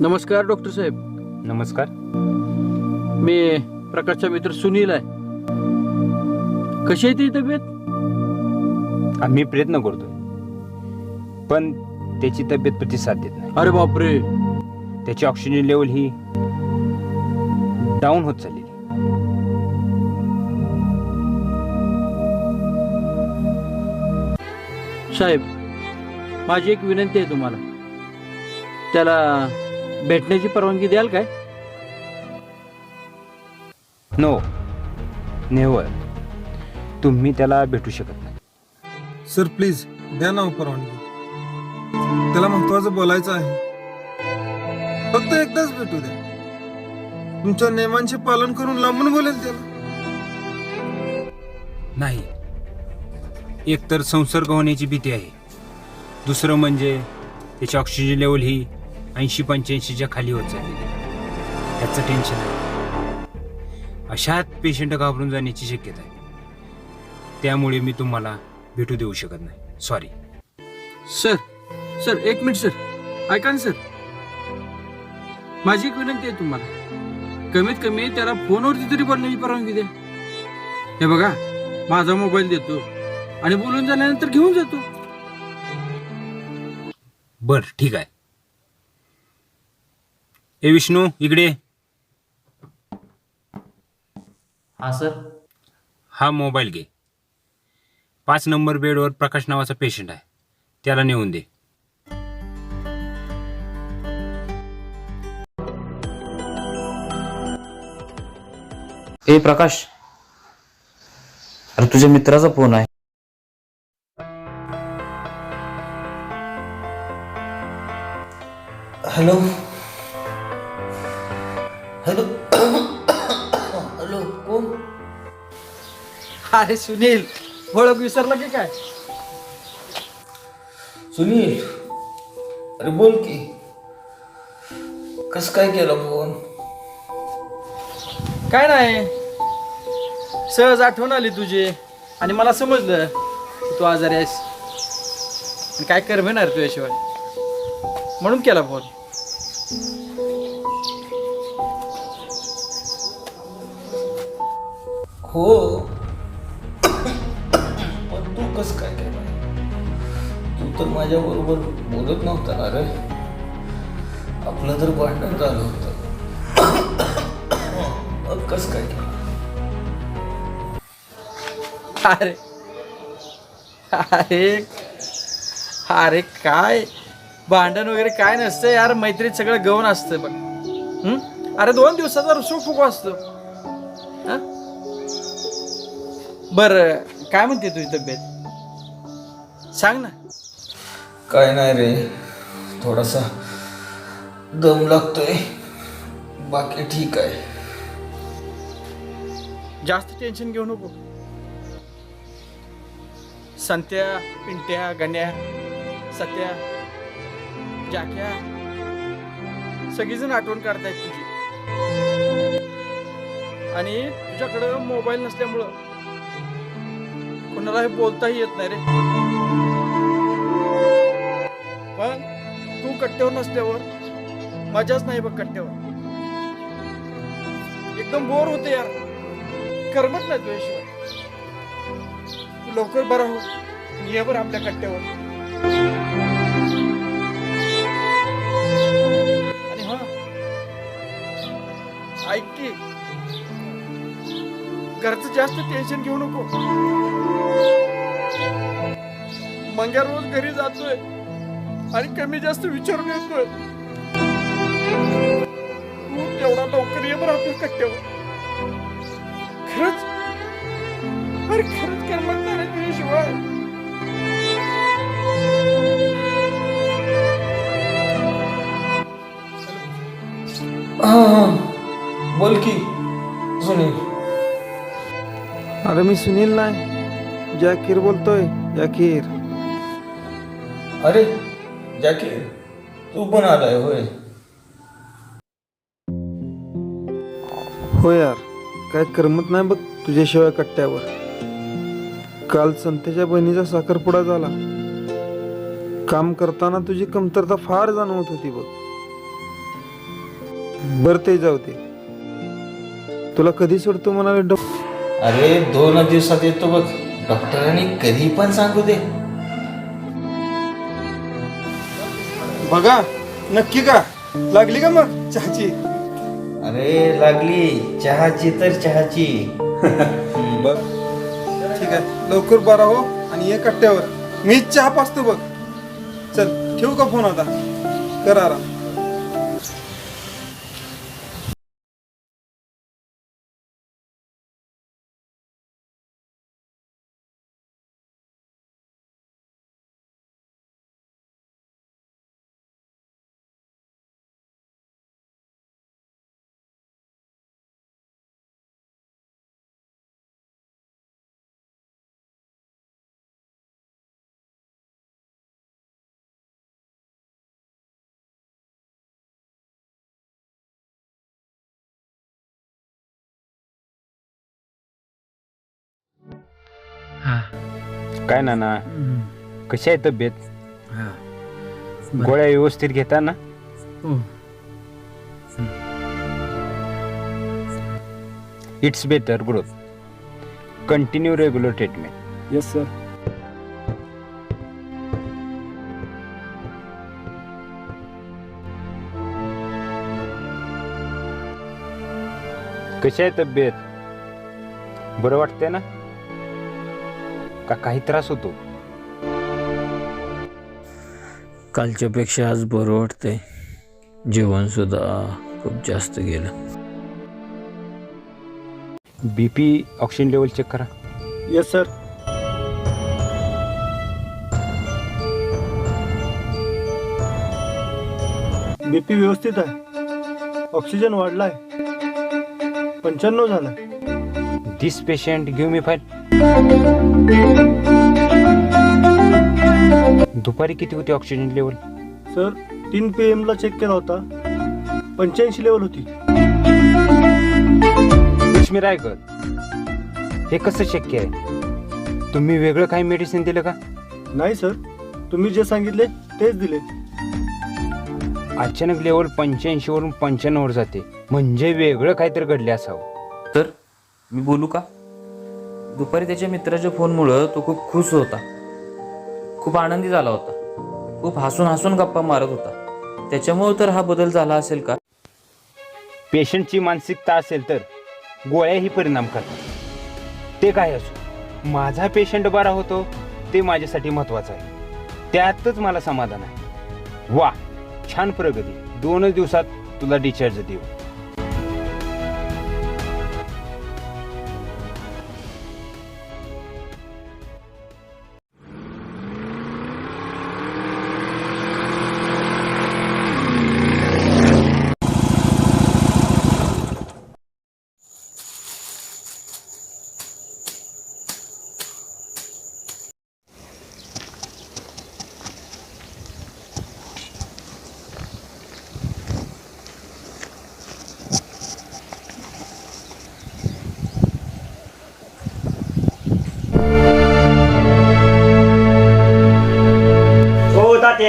नमस्कार डॉक्टर साहेब. नमस्कार. मी प्रकाशचा मित्र सुनील आहे. कशी आहे ती तब्येत? आम्ही प्रयत्न करतोय. पण त्याची तब्येत प्रतिसाद देत नाही. अरे बापरे. त्याची ऑक्सिजन लेवल ही डाऊन होत चाललेली साहेब माझी एक विनंती आहे तुम्हाला. त्याला भेटण्याची परवानगी द्याल काय? नो नेवर तुम्ही त्याला भेटू शकत नाही. सर प्लीज द्या ना परवानगी. त्याला महत्वाचं बोलायचं आहे. फक्त एकदाच भेटू द्या. तुमच्या नियमांचे पालन करून लांबून बोलेल त्याला. नाही. एक तर संसर्ग होण्याची भीती आहे. दुसरं म्हणजे त्याची ऑक्सिजन लेवल ही ऐंशी पंच्याऐंशीच्या खाली होत चाललेली आहे. त्याचं टेन्शन आहे. अशात पेशंट घाबरून जाण्याची शक्यता आहे. त्यामुळे मी तुम्हाला भेटू देऊ शकत नाही. सॉरी सर सर एक मिनिट सर. ऐका ना सर. माझी एक विनंती आहे तुम्हाला. कमीत कमी त्याला फोनवरती तरी बोलण्याची परवानगी द्या. हे बघा माझा मोबाईल देतो आणि बोलून झाल्यानंतर घेऊन जातो. बर ठीक आहे. ए विष्णू इकडे. हा सर. हा मोबाईल घे. पाच नंबर बेडवर प्रकाश नावाचा पेशंट आहे. त्याला नेऊन दे. ए प्रकाश. अरे तुझ्या मित्राचा फोन आहे. हॅलो. हॅलो. हॅलो कोण? अरे सुनील. ओळख विसरला की काय? सुनील अरे बोल की. कस काय केलं फोन? काय नाही. सहज आठवण आली तुझी आणि मला समजलं की तू आजारी आहेस. आणि काय करमेणार तुझ्याशिवाय? म्हणून केला फोन. हो. पण तू कस काय केलं तू तर माझ्या बरोबर बोलत नव्हता. ना रे आपलं तर भांडण झालं होतं. मग कस काय केलं? अरे अरे अरे काय? भांडण वगैरे काय नसतं यार. मैत्रीत सगळं गवन असतं बघ. अरे दोन दिवसाचा रुसू फुको असतो. हां? बरं काय म्हणते तुझी तब्येत? सांग ना. काय नाही रे थोडासा दम लागतोय. बाकी ठीक आहे. जास्त टेन्शन घेऊ नको. संत्या पिंट्या गण्या सत्या जाक्या सगळीजण आठवण काढतायत तुझी. आणि तुझ्याकडं मोबाईल नसल्यामुळं कोणाला हे बोलताही येत नाही रे. पण तू कट्ट्यावर नसल्यावर मजाच नाही बघ कट्ट्यावर. एकदम बोर होते यार. करमत नाही तुझ्याशिवाय तू लवकर बरा हो. ये बरं आपल्या कट्ट्यावर. आणि हा ऐक की घरचं जास्त टेन्शन घेऊ नको. मंग्या रोज घरी जातोय आणि कमी जास्त विचारून येतोय. तू तेवढा लवकर येत राहतो कट्ट्यावर. खरंच? अरे खरंच काय म्हणणार आहे तुझ्याशिवाय बोल की सुनील अरे मी सुनील नाही. जाकीर बोलतोय जाकीर अरे जॅकी तू पण आलाय होय. हो यार काय करमत नाही बघ तुझ्याशिवाय कट्ट्यावर. काल संतेच्या बहिणीचा साखरपुडा झाला. काम करताना तुझी कमतरता फार जाणवत होती बघ. बर ते जाऊ दे. तुला कधी सोडतो म्हणाले डॉ- अरे दोन दिवसात येतो बघ. डॉक्टरांनी कधी पण सांगू दे. बघा नक्की का लागली का मग चहाची? अरे लागली. चहाची तर चहाची. बर ठीक आहे लवकर बारा हो आणि ये कट्ट्यावर. मीच चहा पाचतो बघ. चल ठेवू का फोन आता? कर आराम. काय ना ना कशी आहे तब्येत? गोळ्या व्यवस्थित घेता ना? It's better growth continue regular treatment yes sir कशी आहे तब्येत? बरं वाटतंय ना? का काही त्रास होतो? कालच्या पेक्षा आज बरं वाटतंय. जेवण सुद्धा खूप जास्त गेलं. बीपी ऑक्सिजन लेवल चेक करा. येस सर बीपी व्यवस्थित आहे. ऑक्सिजन वाढलाय. पंच्याण्णव झालाय. This patient give me file दुपारी किती होती ऑक्सिजन लेवल सर तीन पी एमला चेक केला होता. पंच्याऐंशी लेवल होती. लक्ष्मी रायकर हे कसं शक्य आहे? तुम्ही वेगळं काही मेडिसिन दिलं का? नाही सर तुम्ही जे सांगितले तेच दिले. अचानक लेवल पंच्याऐंशी वरून पंच्याण्णववर जाते. म्हणजे वेगळं काहीतरी घडले असावं. तर मी बोलू का? दुपारी त्याच्या मित्राच्या फोनमुळं तो खूप खुश होता. खूप आनंदी झाला होता. खूप हसून हसून गप्पा मारत होता. त्याच्यामुळं तर हा बदल झाला असेल का? पेशंटची मानसिकता असेल तर गोळ्याही परिणाम करतात. ते काय असो माझा पेशंट बरा होतो ते माझ्यासाठी महत्वाचं आहे. त्यातच मला समाधान आहे. वा छान प्रगती. दोनच दिवसात तुला डिस्चार्ज देऊ.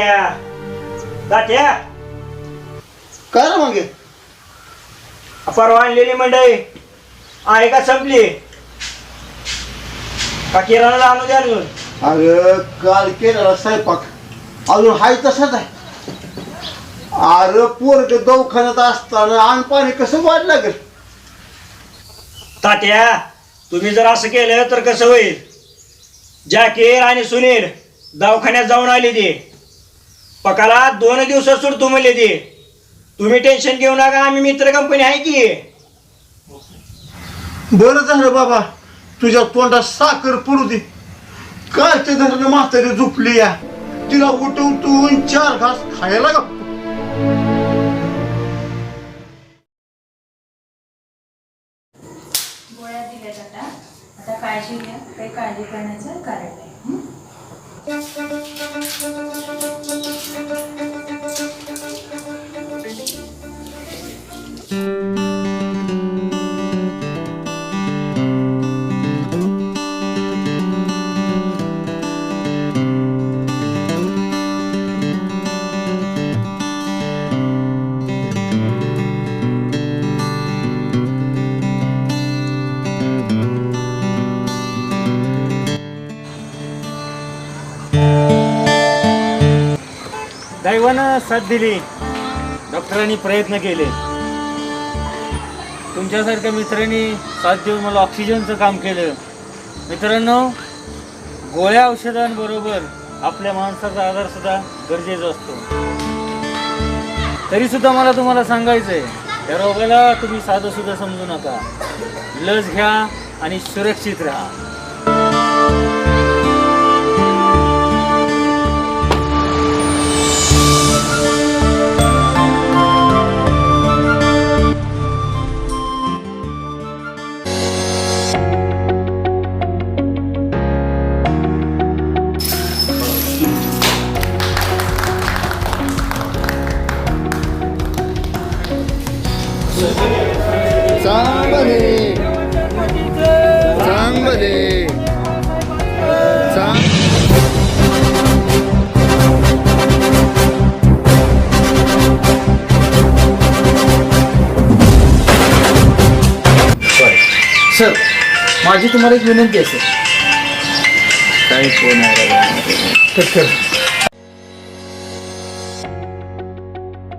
तात्या तात्या मग? परवा आणलेली मंडई. आहे का संपली? का किराणा आणू द्या अजून? अरे काल केलेला स्वयंपाक. अजून हाय तसाच आहे. अरे पोरग दवाखान्यात असताना आण पाणी कसं वाढ लागेल? तात्या तुम्ही जर असं केलं तर कसं होईल? जाकीर आणि सुनील दवाखान्यात जाऊन आले ते. पकाला दोन दिवसात सोडतो म्हणले ते. तुम्ही टेन्शन घेऊ नका आम्ही मित्र कंपनी आहे की. बरं झालं बाबा तुझ्या तोंडात साखर पडू दे. काय ते धरणं म्हातारी झोपली या? तिला उठून तू चार घास खायला घाल. काळजी घ्या काही काळजी करण्याचं कारण नाही. thank you साथ दिली. डॉक्टरांनी प्रयत्न केले. तुमच्यासारख्या मित्रांनी साथ देऊन मला ऑक्सिजनचं काम केलं. मित्रांनो गोळ्या औषधांबरोबर आपल्या माणसाचा आधार सुद्धा गरजेचा असतो. तरी सुद्धा मला तुम्हाला सांगायचं आहे त्या रोगाला तुम्ही साधं सुद्धा समजू नका. लस घ्या आणि सुरक्षित राहा. सर माझी तुम्हाला एक विनंती आहे सर. काय फोन आहे?